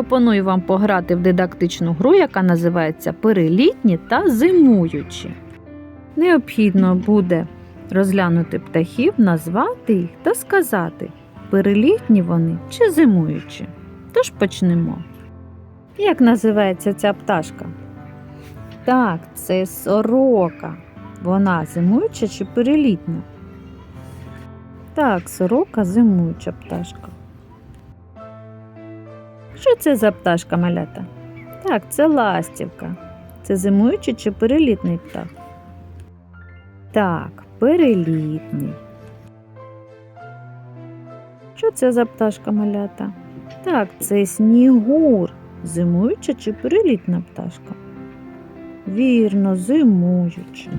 Пропоную вам пограти в дидактичну гру, яка називається Перелітні та зимуючі. Необхідно буде розглянути птахів, назвати їх та сказати, перелітні вони чи зимуючі. Тож почнемо. Як називається ця пташка? Так, це сорока. Вона зимуюча чи перелітня? Так, сорока зимуюча пташка. Що це за пташка малята? Так, це ластівка. Це зимуючий чи перелітний птах? Так, перелітний. Що це за пташка малята? Так, це снігур. Зимуюча чи перелітна пташка? Вірно, зимуюча.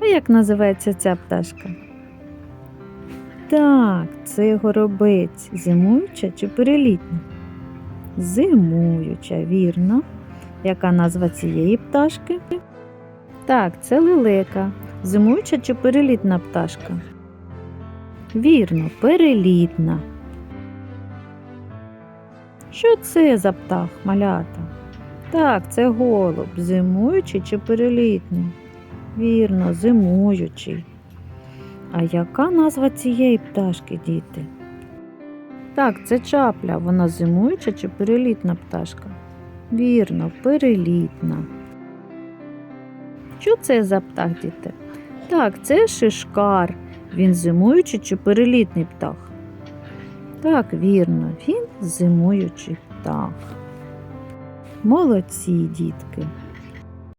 А як називається ця пташка? Так, це горобець. Зимуюча чи перелітна? Зимуюча, вірно. Яка назва цієї пташки? Так, це лелека. Зимуюча чи перелітна пташка? Вірно, перелітна. Що це за птах, малята? Так, це голуб. Зимуючий чи перелітний? Вірно, зимуючий. А яка назва цієї пташки, діти? Так, це чапля. Вона зимуюча чи перелітна пташка? Вірно, перелітна. Що це за птах, діти? Так, це шишкар. Він зимуючий чи перелітний птах? Так, вірно, він зимуючий птах. Молодці, дітки.